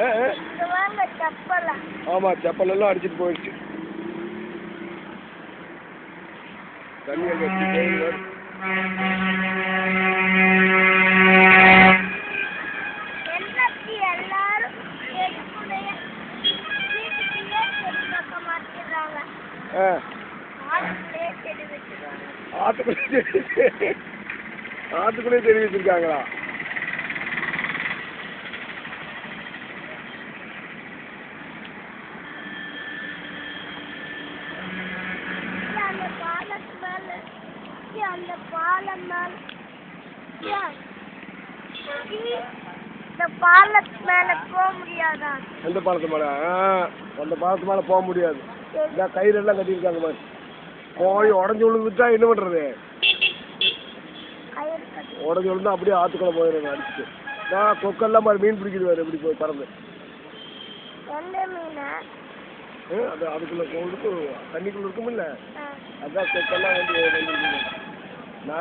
ஆ ஆ. இங்க வாங்க செப்பலா. ஆமாம் செப்பலெல்லாம் அடிச்சிட்டு போயிடுச்சு. தண்ணி அங்கே வச்சு போகுது அந்த பாலம் இந்த பாலத்து மேல போக முடியாதா? எந்த பாலத்து மேலே? அந்த பாலத்து மேலே போக முடியாது. இந்த கயிறெல்லாம் கட்டியிருக்காங்க பாரு. போய் உடஞ்சி விழுந்துட்டா என்ன கயிறு கட்டி உடஞ்சி விழுந்தா அப்படியே ஆற்றுக்குள்ளே போயிடுங்க அடிச்சுட்டு. நான் கொக்கெல்லாம் மாதிரி மீன் பிடிக்குது வேறு எப்படி போய் பறந்து. அது அதுக்குள்ளே தண்ணிக்குள்ளே இருக்குமில்ல? ஆ, அதான் கொக்கெல்லாம் வந்து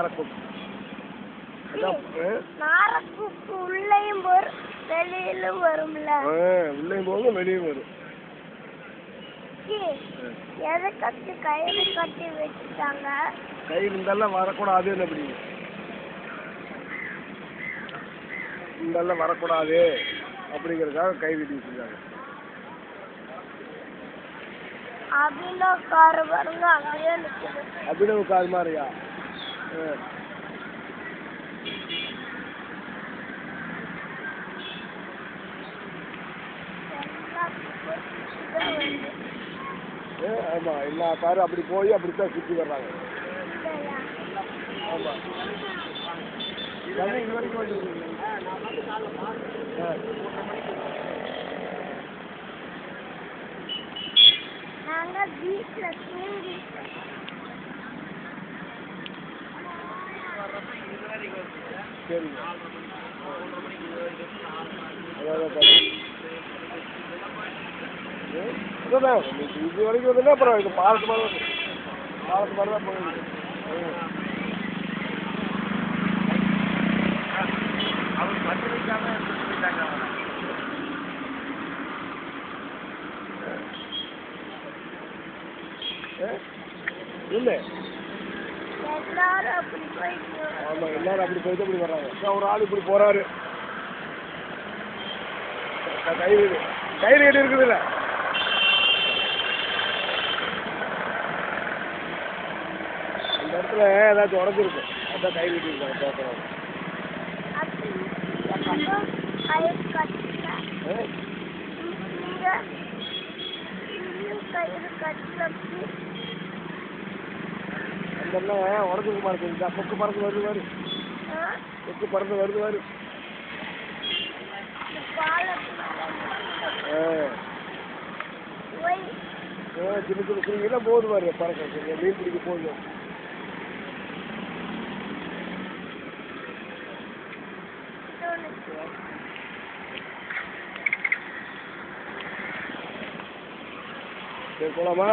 வந்து நார கொக்கு அதான் ஆ? நாரக்கூப்பு உள்ளேயும் வரும் வெளியிலும் வரும்ல உள்ளேயும் போகும் வெளியும் வரும். எதை கட்டி கயிறு கட்டி வச்சுட்டாங்க கயிறு இருந்தாலும் வரக்கூடாது அப்படி இந்தெல்லாம் வரக்கூடாது அப்படிங்கிறதுக்காக கை வெட்டி வச்சிருக்காங்க. அபினோ காரு பாருங்க அங்கேயே நிற்குது அபினவ் கார் மாதிரியா? ஆ. எல்லாத்துக்கும் ஆமா எல்லா காரும் அப்படி போய் அப்படித்தான் சுற்றி வர்றாங்க இல்லையா? ஆமா தண்ணி இது வரைக்கும் இது இது வரைக்கும் வந்துன்னா அப்புறம் இது பாலத்து மாதிரி தான் பாலத்து மாதிரி தான் போயிருக்கு ஆ. ஆ? இல்லை எல்லாரும் அப்படி போயிட்டு ஆமா எல்லாரும் அப்படி போயிட்டு அப்படி வர்றாங்க. ஒரு ஆள் இப்படி போறாரு. அதான் கயிறு. கயிறு கட்டி இருக்குதுல்ல? இந்த இடத்துல ஏதாச்சும் உடஞ்சிருக்கும். அதான் கயிறு கட்டி இருக்காங்க பார்க்குறாங்க கயிறு கட்டல இங்க இங்கேயும் கயிறு கட்டல இந்த கொக்கு பறந்து வருது வாரு கொக்கு பறந்து வருது வாரு சின்ன சின்ன குருவிலாம் போகுது பாரு பறக்க. மீன் பிடிக்க போகுது. சரி போலாமா?